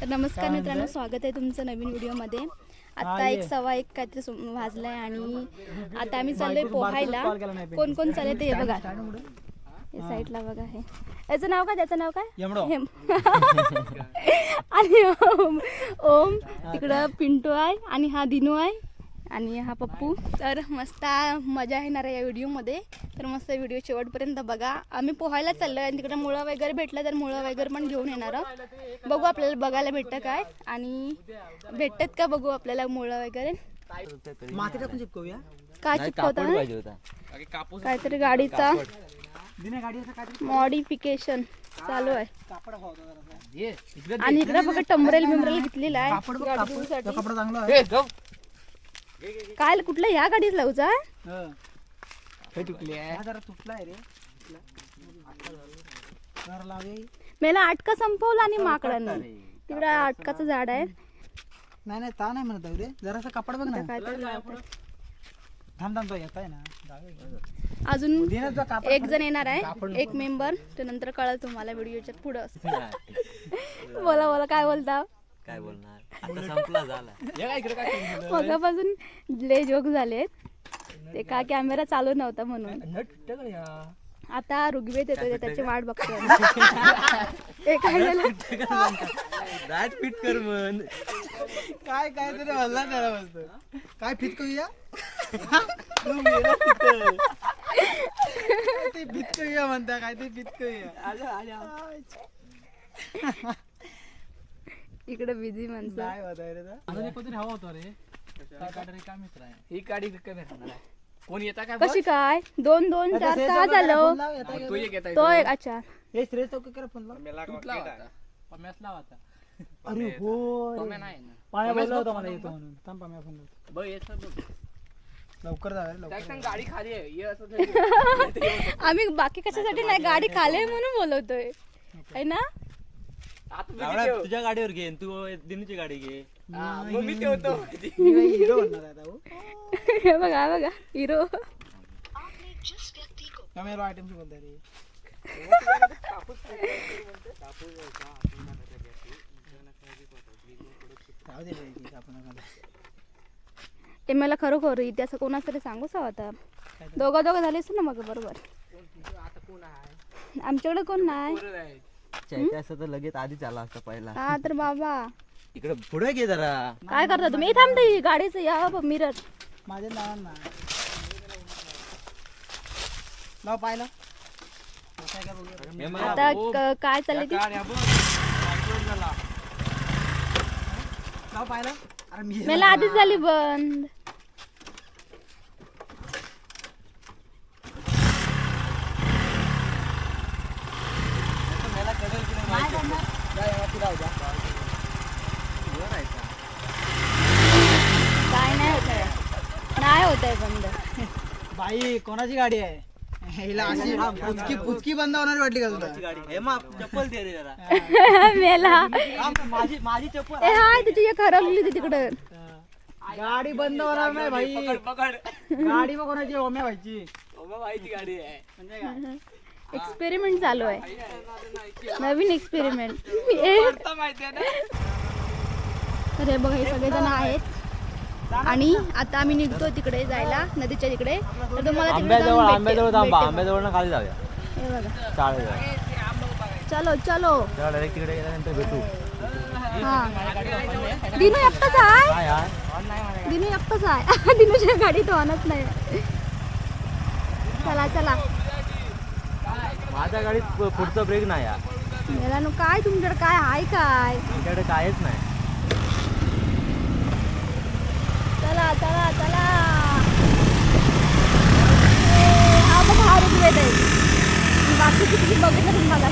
तर नमस्कार मित्रांनो स्वागत आहे तुमचं नवीन व्हिडिओमध्ये. आता एक सव्वा एक काहीतरी सु- वाजलाय आणि आता आम्ही चाललोय पोहायला. कोण कोण चालले ते हे बघा. हे साईडला बघा हे. याचं नाव काय? त्याचं नाव काय? आणि ओम ओम तिकडं पिंटू आहे आणि हा दिनू आहे. आणि हा पप्पू. तर मस्त मजा येणार आहे या व्हिडिओमध्ये. तर मस्त व्हिडिओ शेवटपर्यंत बघा. आम्ही पोहायला चाललो आणि तिकडे मुळं वगैरे भेटलं तर मुळं वगैरे पण घेऊन येणार आहोत. बघू आपल्याला बघायला भेटतं काय. आणि भेटतात का बघू आपल्याला मुळं वगैरे? माती टाकून चिपकवूया. काय चिपकवता? काहीतरी गाडीचा मॉडिफिकेशन चालू आहे. कापड हवा होता जरासा. आणि इकडे बघा टमरेल बिमरेल घेतलेला आहे. काय कुठलं? ह्या गाडीत लावचा. मेला आटका संपवला आणि माकडाने तिकडे आटकाचं झाड आहे. नाही. नाही ता नाही म्हणत रे जरासा कपडा बघ ना. काहीतरी लावतात. थांब थांब तो येत आहे ना जाऊया. अजून एक जण येणार आहे. एक मेंबर. ते नंतर कळलं तुम्हाला व्हिडिओच्या पुढं. बोला बोला काय बोलता? काय बोलणार? आता संपला झाला. मगापासून ले जोक झालेत. ते का कॅमेरा चालू नव्हता म्हणून. आता ऋग्वेद येतो ते त्याची वाट बघतो ते काय झालं? दाट फिट कर मन काय काय तरी हल्ला त्याला मस्त. काय फित करूया? काय ते करूया म्हणता काय ते करूया? इकडे बिझी माणसं. काय होत रे कोणतरी हवा होता रे. काय गाडी काय मित्र आहे. ही गाडी आहे. कोण येता काय कशी काय? दोन दोन चार सहा झालं. फोन? तू एक येता तो एक अच्छा. हे श्रेयस चौकाकडे फोन लाव. कुठला होता. पम्यास लावा आता. अरे हो रे. पम्या नाही ना. पाया बोलला होता मला येतो म्हणून. थांब पाम्या फोन लावतो. बघ येत बघ. लवकर गाडी खाली आहे. ये असं तरी. आम्ही बाकी कशासाठी नाही गाडी खाले म्हणून बोलवतोय. ना? आता. तुझ्या गाडीवर घे आणि तू दिनूची गाडी घे. हा, मग मी ठेवतो. मी काय हिरो बनणार आहे आता, हो. हे बघा हे बघा हिरो. कॅमेरा आयटमची बोलताय रे जाऊ दे रे, ठीक आहे, आपण नका जाऊ. ते मला खरोखर इतिहास कोणाच तरी सांगूच हवा आता. दोघं दोघं झालेच ना मग बरोबर. आमच्याकडे कोण नाही? चायच्या असं तर लगेच आधीच आला असता पहिला. हा तर बाबा. इकडे पुढे घे जरा. काय करता तुम्ही? थांबते गाडीचं या मिरर माझ्या नावांना लाव पाहिलं. हे आता क- काय चाललंय ते? पाहिलं? अरे मी मला आधीच झाली बंद काय नाही होत आहे नाही होत आहे बंद बाई कोणाची गाडी आहे? हिला अशी पुचकी पुचकी बंद होणार वाटली का तुला? हे चप्पल दे रे जरा. मेला. माझी माझी चप्पल. ए हाय तुझी एक होती तिकडं. गाडी बंद होणार नाही भाई. पकड गाडी मग कोणाची ओम्या व्हायची बाबा माहिती गाडी आहे. म्हणजे काय? एक्सपेरिमेंट चालू आहे. नवीन एक्सपेरिमेंट तर हे बघा हे सगळेजण आहेत. आणि आता आम्ही निघतो तिकडे जायला नदीच्या तिकडे. तर तुम्हाला तिकडे आंब्याजवळ जाऊन आंब्याजवळ थांबा भेटेल. आंब्याजवळ खाली जाऊया. हे बघा. चालेल. चलो चलो. डायरेक्ट तिकडे गेल्यानंतर भेटू. हा. दिनू एकटाच आहे? काय यार दिनू एकटाच आहे. दिनूच्या गाडीत वाहनच नाही. चला चला. माझ्या गाडीत पु- पुढचा ब्रेक नाही यार मेला काय तुमच्याकडे? काय आहे काय? तुमच्याकडे कायच नाही. चला चला चला. हा बघा हा ऋग्वेद आहे बाकी किती बघितलं तुम्हाला?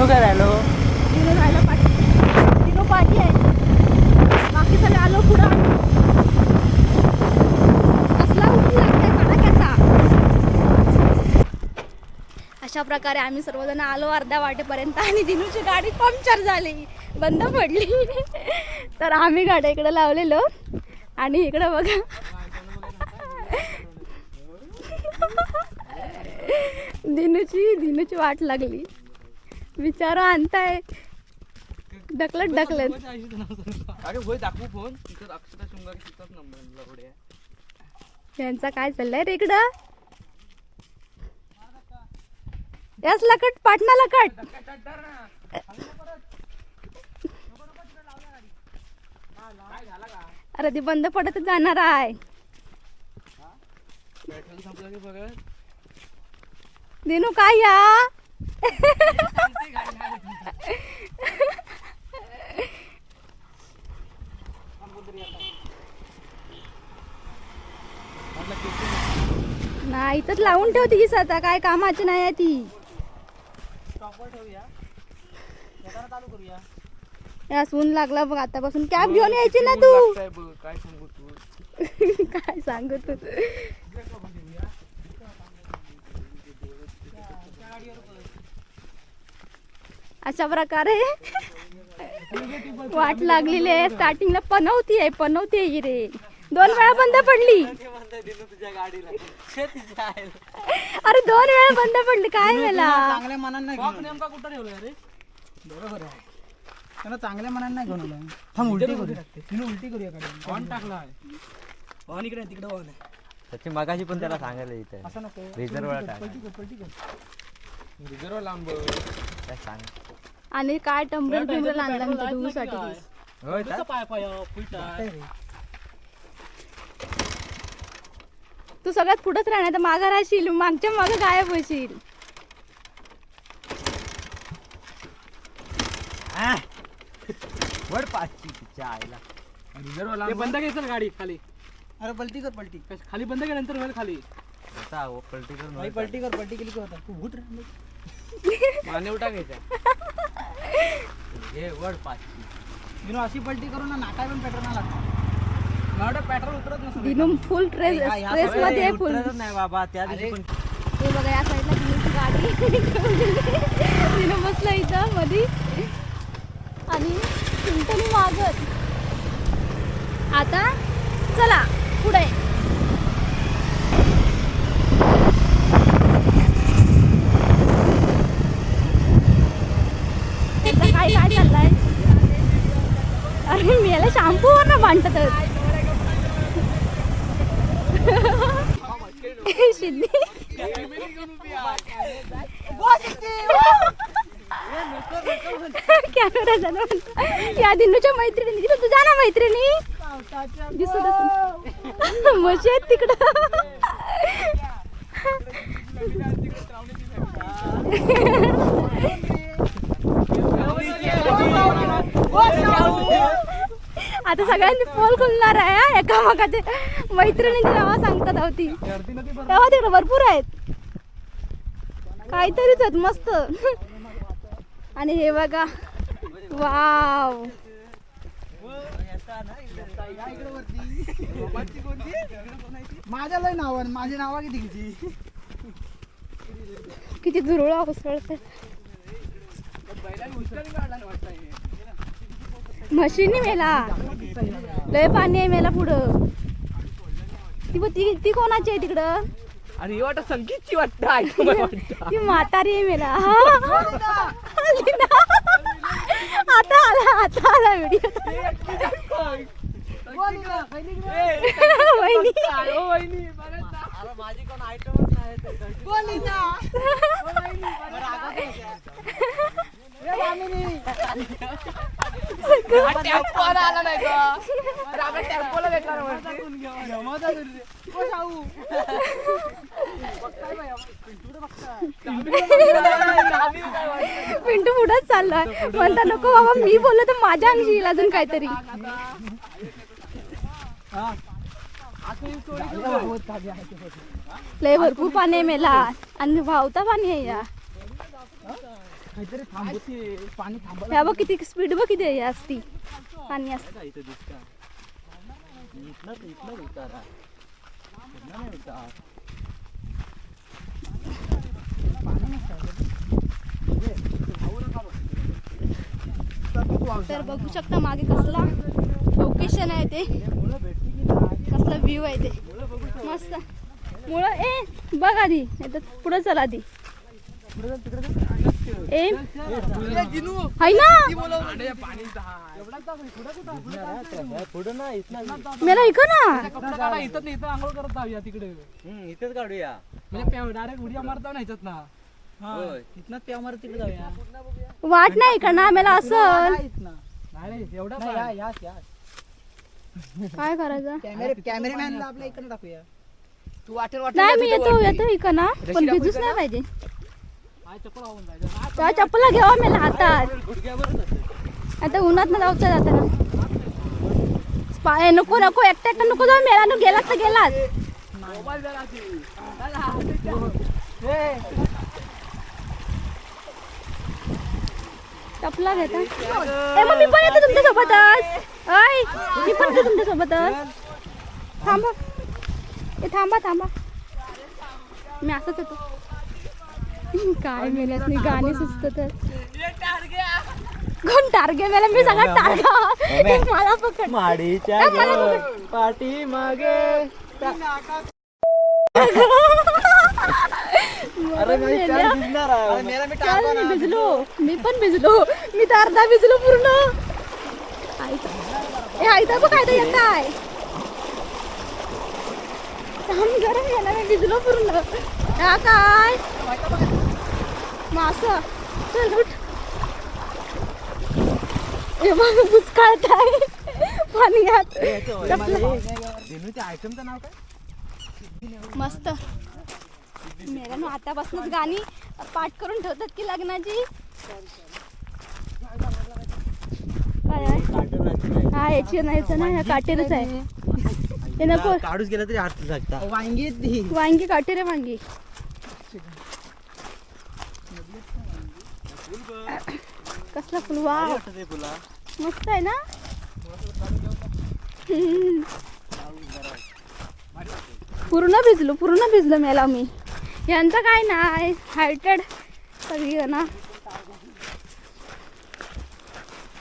दिनू काय राहिलो दिनो राहायला पाठी दिनो पाठी आहे. बाकी सगळे आलो पुढं अशा प्रकारे आम्ही सर्वजण आलो अर्ध्या वाटेपर्यंत आणि दिनूची गाडी पंक्चर झाली. बंद पडली. तर आम्ही गाड्या इकडे लावलेलो. आणि इकडं बघा. दिनूची दिनूची वाट लागली. बिचारा आणताय. ढकलत ढकलत. अरे होय दाखवू फोन. तिथं अक्षता शृंगारी तिथंच नंबर पुढे यांचा काय चाललंय रे इकडं? यास लकट पाटणाला कट अरे ती बंद पडत जाणार आहे. दिनू काय या? इथंच लावून ठेवते की आता काय कामाची नाही आहे ती. या सून लागला बघ आतापासून. कॅब घेऊन यायची ना तू. काय सांगू तू? काय सांगू तू? अशा प्रकारे वाट लागलेली आहे. स्टार्टिंगला पनवती आहे पनवती आहे रे. दोन वेळा बंद पडली. तुझ्या गाडीला. अरे दोन वेळा बंद पडली काय मला चांगल्या मनानं नाही घेऊन नेमका कुठं ठेवलाय रे? बरोबर आहे. त्यांना चांगल्या मनानं नाही घेऊन आलं. थांब उलटी करूया. तिने उलटी करूया गाडी ऑन टाकला आहे. ऑन इकडे तिकडे ऑन आहे. त्याची मगाशी पण त्याला सांगायला इथे. असं नको. रिझर्वला टाक. पलटी कर पलटी कर रिझर्व लांब काय सांग? आणि काय टंबरेल बिंबरेल आणला मी धुवूसाठी होय का? पाय पाय रे तू सगळ्यात पुढंच राहणार तर माघार राहशील मागच्या मागं गायब होशील. वड पाचची तिच्या आईला. रिझर्व बंद घ्यायचं गाडी खाली. अरे पलटी कर पलटी. खाली बंद केल्यानंतर होईल खाली. आता पलटी करून भाई वर पलटी कर पलटी केली की होता तू घुट रे. माने उठा घ्यायचा टाक. हे वड पाचची. अशी पलटी करून ना नाका पण पेट्रोल ना लागतं. फुल ट्रेस ट्रेस मध्ये फुल नाही बाबा त्या दिवशी पण हे बघा या साईडला दिनूची गाडी. बसलं इथं मधी. आणि चिंटणी मागत आता चला पुढे. काय काय चाललंय? अरे मी याला शॅम्पू वर ना भांडत सिद्धी कॅमेरा झाला या दिनूच्या मैत्रिणी. तिथं तुझ्या ना मैत्रिणी? दिसत असेल. मजा आहेत तिकडं. आता सगळ्यांनी पोल खुलणार आहे हा, एकामेकाचे. मैत्रिणींची नावं सांगतात होती तेव्हा तिकडे भरपूर आहेत. काहीतरीच आहेत मस्त. आणि हे बघा. वाव. माझ्या लय नाव आहे माझी नाव किती किती? किती धुरळा उसळतात म्हशीनी मेला. लय पाणी आहे मेला पुढं. ती ब- ती ती कोणाची आहे तिकडं? आणि ही वाटत संगीतची वाटत ती म्हातारी आहे मेला. आली ना. आता आला आता आला व्हिडिओ वहिनी. माझी कोण आयटमच नाही आला नाही आपल्या टेम्पोला भेटणार पिंटू पुढंच चाललाय. म्हणता नको बाबा मी बोललो तर माझ्या अंगी येईल अजून काहीतरी. लय भरपूर पाणी आहे मेला. आणि वावता पाणी आहे या. काहीतरी पाणी ह्या बघ किती स्पीड बघ किती आहे असती. पाणी असतं. काय इथं दिसतं? इथनंच इथनंच उतारा. इथनं नाही उतार. तर बघू शकता मागे कसला लोकेशन आहे ते. कसला व्ह्यू आहे ते. मस्त. मुळ ए बघ आधी. नाही तर पुढे चल आधी ए? हाय ना. पुढं ना इथनं मेला ऐक ना. कपडा काढा इथं नाही, इथं आंघोळ करत जाऊया तिकडे. हम्म, इथेच काढूया. म्हणजे डायरेक्ट उड्या मारता ना ह्याच्यात ना. होय. इथनच प्याव मारत तिकडे जाऊया. वाट नाही का ना मला असं. काय करायचं? कॅमेरे कॅमेरेमॅनला आपल्या इकडे टाकूया तू वाटेल नाही मी येतो येतो इक ना. पण भिजूच नाही पाहिजे. त्या चप्पला घ्यावा मला हातात. आता उन्हात ना जाऊचा जाताना ना. नको नको एकटा एकटा नको जाऊ मेला गेलात तर गेलात. चपला घेता? मग मी पण येतो तुमच्या सोबतच ऐ मी पण येतो तुमच्या सोबतच थांबा. ए थांबा थांबा. मी असंच येतो. काय मेल्यास नाही गाणी सुचत तर. कोण टार्गे मेला मी सगळा टार्गा मला पकड. माडीच्या पाठी मागे मी. काय भिजलो. मी पण भिजलो. मी तर अर्धा भिजलो पूर्ण. ए आयता बघ काय येत आहे. जरा गेला मी भिजलो पूर्ण. हा काय मास चल उठ. बुचकाळत आहे पाण्यात दिनूच्या आयटमचं नाव काय? मस्त. मेरा ना आतापासूनच गाणी पाठ करून ठेवतात की लग्नाची. काय आहे? हा याची नाहीच ना ह्या काटेरच आहे. हे नको. काढूच गेला तरी अर्थ लागता वांगी ती. वांगी काटेर वांगी. कसला फुल. वा मस्त आहे ना. पूर्ण भिजलो पूर्ण भिजलो मेला मी. यांचं काय नाही हायटेड सगळी ना.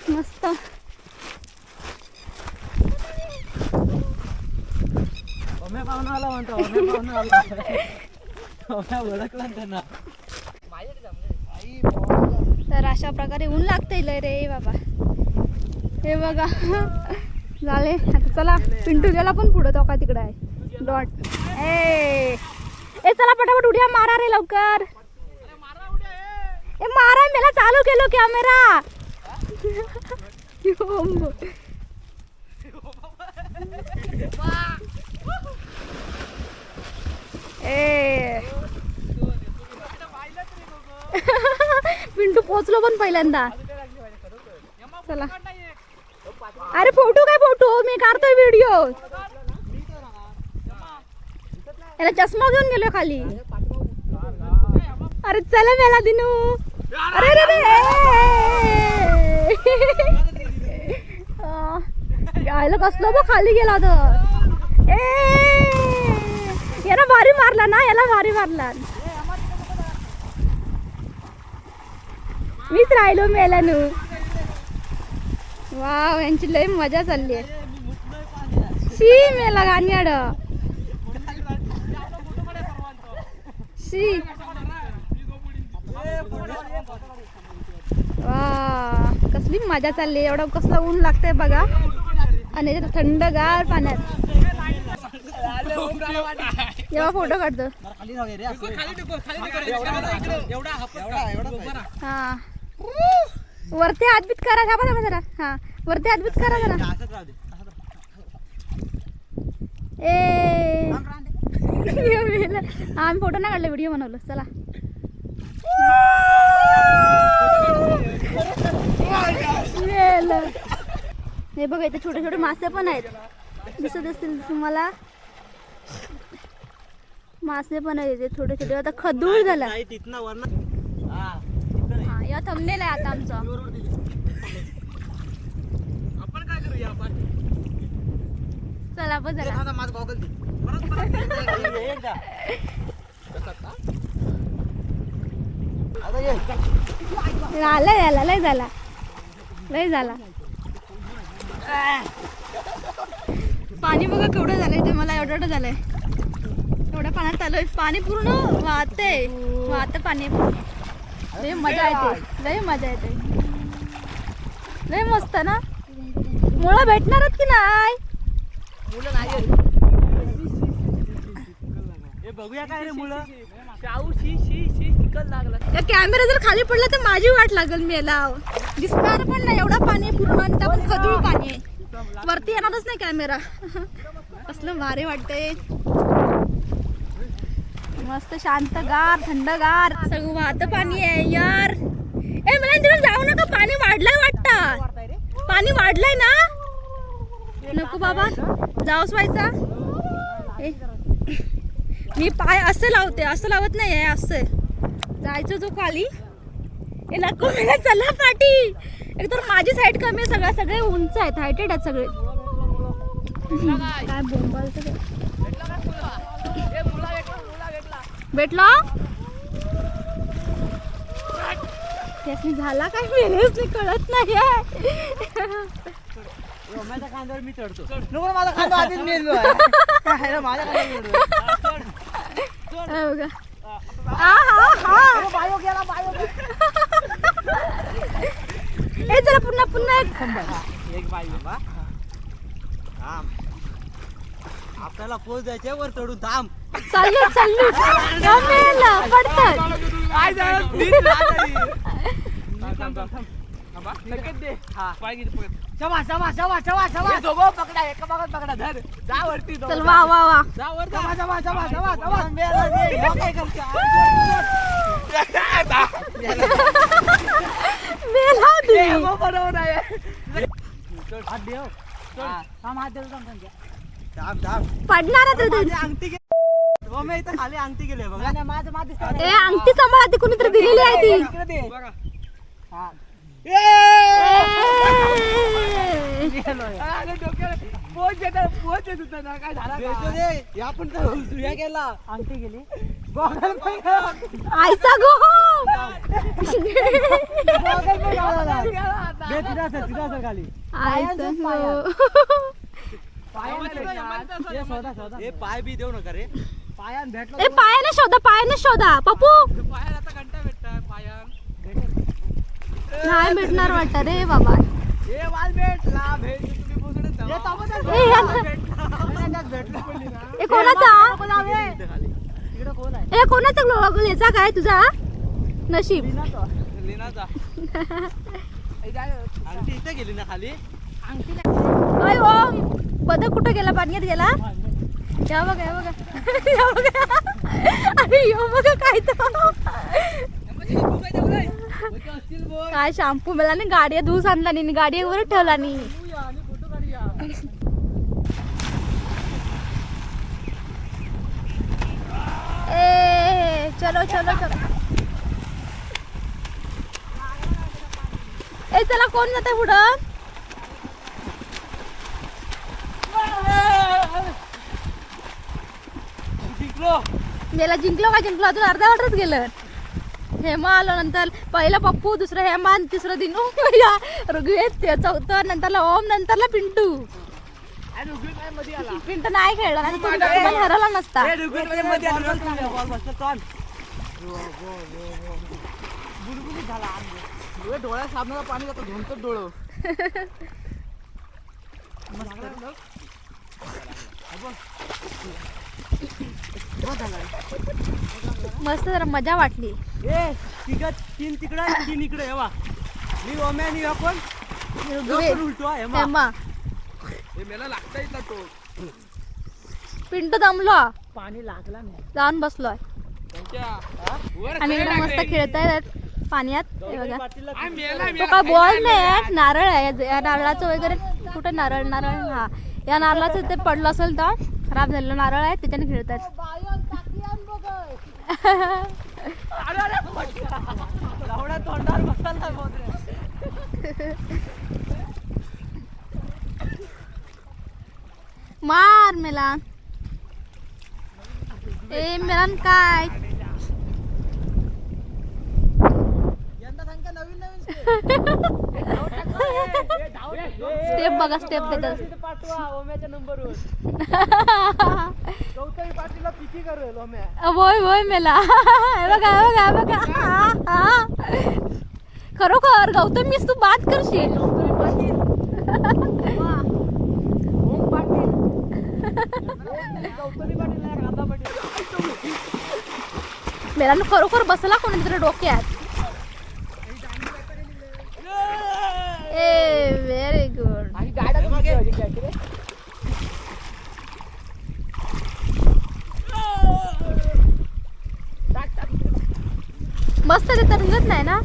मस्त. पाहुणा आला म्हणतो पाहुणा आला. ना त्यांना. तर अशा प्रकारे ऊन लागते लय रे बाबा. हे बघा. झाले. आता चला पिंटू गेला पण पुढं तो का तिकडं आहे. डॉट. ए. ए चला पटापट उड्या मारा रे लवकर. ए मारा मेला चालू केलो कॅमेरा. ए. पिंटू पोचलो पण पहिल्यांदा. चला. अरे फोटो काय फोटो? मी काढतोय व्हिडिओ याला चष्मा घेऊन गेलो खाली. अरे चला मेला दिनू. अरे रे यायला कसलं बघ खाली गेला तर. ए. याला भारी मारला ना याला भारी मारला. मीच राहिलो मेल्यानू. वाव यांची लय मजा चालली आहे. शी मेला गाणी आड शी. वा कसली मजा चालली एवढं कसलं ऊन लागतंय बघा. आणि इथे थंडगार पाण्यात. जेव्हा फोटो काढतो. एवढा एवढा एवढा हा. वरती हातबीत करा थांबा थांबा जरा. हा वरती हातबीत करा जरा. ए. आम्ही फोटो नाही काढले व्हिडिओ बनवलं. चला. हे बघा इथे छोटे छोटे मासे पण आहेत. दिसत असतील तुम्हाला. मासे पण आहेत छोटे छोटे. आता खदूळ झाला नाही तिथनं वरनं हा तिथं नाही. हा, या बघा थंबनेल आहे आता आमचा. आपण काय करूया चला चला आता माझं गॉगल एकदा, आला याला लय झाला लय झाला. पाणी बघा केवढं झालंय ते मला एवढं झालंय. एवढ्या पाण्यात आलोय. पाणी पूर्ण वाहते वाहत पाणी. लय मजा येते. लय मजा येते. लय मस्त ना? मुळं भेटणारच की नाही? मुलं नाही बघूया काय रे मुलं. शाहू शी शी शी चिकन लागला. या कॅमेरा जर खाली पडला तर माझी वाट लागेल मी याला दिसणार पण नाही एवढा पाणी पूर्ण आणि पण खदूळ पाणी आहे. वरती येणारच नाही कॅमेरा कसलं भारी वाटतंय. मस्त शांतगार थंडगार. सगळं वाहत पाणी आहे यार. ए मला तिकडे जाऊ नका पाणी वाढलंय वाटतं. पाणी वाढलंय ना? नको बाबा. जाऊस व्हायचा मी पाय असं लावते असं लावत नाही आहे असं. जायचं जो खाली. ए नको मला चला पाठी एकतर माझी साईड कमी आहे सगळ्या सगळे उंच आहेत हायटेड आहेत सगळे. काय बोंबालचं ते. भेटला? त्यासनी झाला काय मेलेच कळत नाही माझ्या खांद्यावर मी चढतो. नको माझा खांदा आधीच मेलो आहे. मेलो. बायो गेला बायो ए चला पुन्हा पुन्हा एक. एक बाई आपल्याला पोच जायचे वर चढून थांब. चाललो चाललो. गमेला पडतात. काय झालं तीन शबा शबा शबा शबा शबा दोघं पकडा एका भागात पकडा धर. जा वरती दोघं. चल वा वा वा. जा वर शबा शबा शबा शबा शबा ह्यो काय करतो? मेला ए, मग बरोबर आहे. हात देव. हा. थांब, हात देतो थांब, थांब. पडणार. अंगठी हो खाली अंगठी गेले बघा. नाही, नाही, माझं माझं दिसतंय. ए अंगठी सांभाळा ती कुणीतरी दिलेली आहे ती. हा. आईचा गो! गॉगल हे शोधा शोधा. पाय बी देऊ नका रे. पायानं भेटला ए पायाने शोधा पायाने शोधा. पप्पू! पायाला आता घंटा भेटता पायान नाही भेटणार वाटत रे बाबा. हे वाल भेटला भेट. तुम्ही. ए कोणाचा? ए कोणाचा ग्लोबल याचा काय तुझा? नशीब. लिनाचा. अंगठी इथं गेली ना खाली? ओय ओम बदक कुठं गेला? पाण्यात गेला? या बघा या बघा. या बघा. अरे यो बघा काय तो काय शॅम्पू मला नाही? गाडी धूस आणला नाही गाडीवर ठेवला नाही. ए चलो चलो चलो. ए चला कोण जाते पुढं जिंकलो मेला जिंकलो का जिंकलो? अजून अर्ध्या वाटच गेलं. हेमा आलो नंतर. पहिला पप्पू दुसरं हेमा आणि तिसरं दिनू. ऋग्वेद चौथं नंतरला ओम नंतरला पिंटू. पिंटू नाही खेळला नाही तर तुम्ही पण हरवला नसता. डोळ्यात साबणाला पाणी जातं धुणतं डोळं. मस्त. जरा मजा वाटली. ए तिघं तीन तिकडं आणि तीन इकडे हेवा मी ओम्या आणि ह्यो कोण ह्यो ऋग्वेद पण उलटो आहे हेमा. हे मेला लागता येत तो. पिंटू दमलो. पाणी लागला नाही. जाऊन बसलोय. आणि इकडे मस्त खेळतायत पाण्यात. हे बघा. पाटीलला तो काय बॉल नाही आहे नारळ आहे. या नारळाचं वगैरे कुठे नारळ नारळ? हा. या नारळाचं ते पडलं असेल तर खराब झालेलं नारळ आहे त्याच्याने खेळतात. मार मेला ए मेलान काय यंदा सांगा नवीन नवीन स्टेप बघा स्टेप देतात. होय होय मेला. हे बघा बघा बघा. खरोखर गौतम मीच तू बात करशील. मेलानं खरोखर बसला कोणीतरी डोक्यात? ए व्हेरी गुड आणि गाड्या मागे मस्त ते तरंगत नाही ना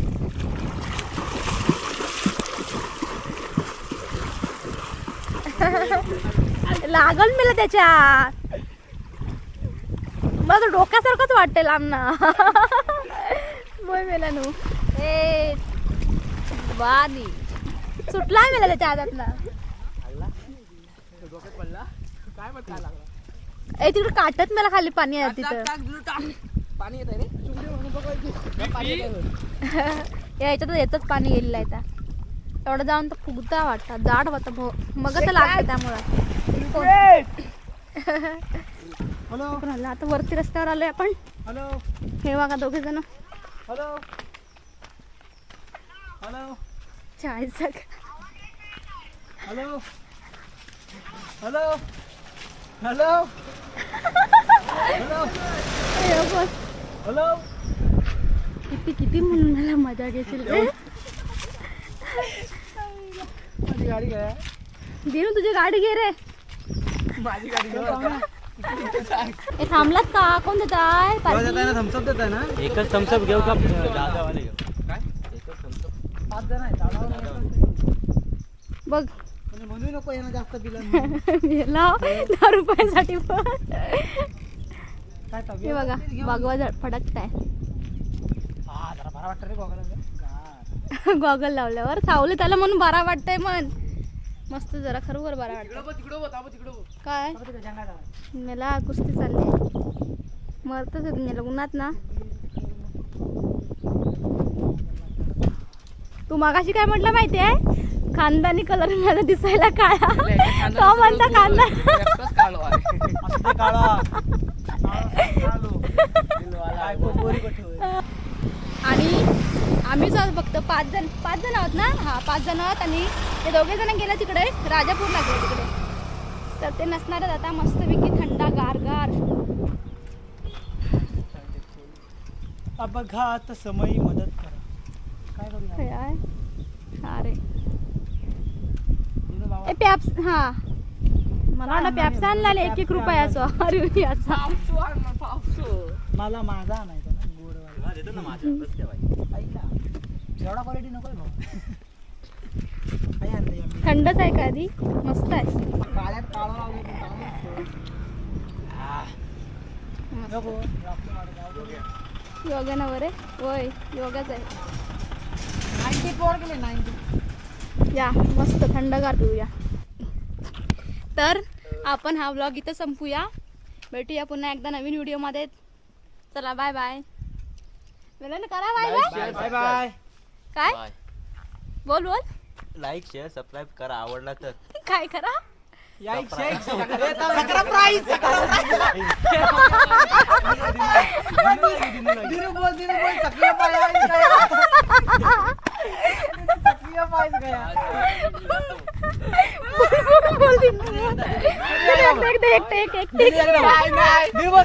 लागल मला त्याच्यात मला तर डोक्यासारखंच वाटतंय लांबना बोय मेला नू ए बादी सुटलाय मेला त्याच्या हातातला. काय लागला ए तिकडे काटत मला खाली पाणी आहे तिथं. पाणी येत आहे याच्यात याचंच पाणी गेलेलं आहे त्या एवढं जाऊन तर फुगता वाटतं. जाड वाटतं भो मग तर लागतं त्यामुळं? आता वरती रस्त्यावर आलोय आपण. हॅलो. हे बघा दोघे जण. हॅलो. हॅलो. चाळीस hello hello hello hello hello किती किती म्हणून मला मजा घेशील रे? माझी गाडी काय दिनू तुझी गाडी घे रे. माझी गाडी हे थांबलात का? कोण देत आहे? थम्सअप देत आहे ना? एकच थम्सअप घेऊ का? जादावाले घेऊ पाच जण आहेत. चालावं बघ. म्हणजे म्हणू नको यांना जास्त दहा रुपयासाठी पण. काय हे बघा झड फडकत आहे हा जरा बरा वाटतं रे बघायला गॉगल लावल्यावर सावली त्याला म्हणून बरा वाटतंय मन मस्त जरा खरोखर बरा वाटतं काय? मला कुस्ती चालली. मरतच मला उन्हात ना. तू मागाशी काय म्हटलं माहिती आहे खानदानी कलर मला दिसायला काळा. तो म्हणता कांदा? आणि आम्हीच आहोत फक्त पाच जण पाच जण आहोत ना? हा पाच जण आहोत आणि ते दोघे जण गेले तिकडे राजापूरला गेले तिकडे. तर ते नसणारच आता मस्तपैकी थंडा गार. गार अपघात समयी मदत करा. काय करूया? काय? आहे? हा रे. दिनू बाबा ए पॅप्स हा. मला पॅप्स आणला एक एक रुपयाचा. अरे याचा. मला माझा आणायचा ना गोडवाला देतो ना माझ्या. बस ठेवायचं. ऐक ना एवढा क्वालिटी नको आहे भाऊ. काय आणलंय आम्ही थंडच आहे का आधी? मस्त आहे. काळ्यात काळं लावलं की चांगलं असतं. नको, आपलं वाटं जाऊ दे. योगा नवर आहे होय योगाच आहे. 90 पोर गेले 90 या मस्त थंडगार पिऊया. तर आपण हा व्लॉग इथं संपूया. भेटूया पुन्हा एकदा नवीन व्हिडिओमध्ये चला बाय बाय बोला करा बाय बाय बाय बाय काय. बोल बोल. लाईक शेअर सबस्क्राईब करा आवडला तर. काय करा? प्राईज दिनू बोल दिनू बोल सक्रिय पाहिजे सक्रिय पाहिजे काय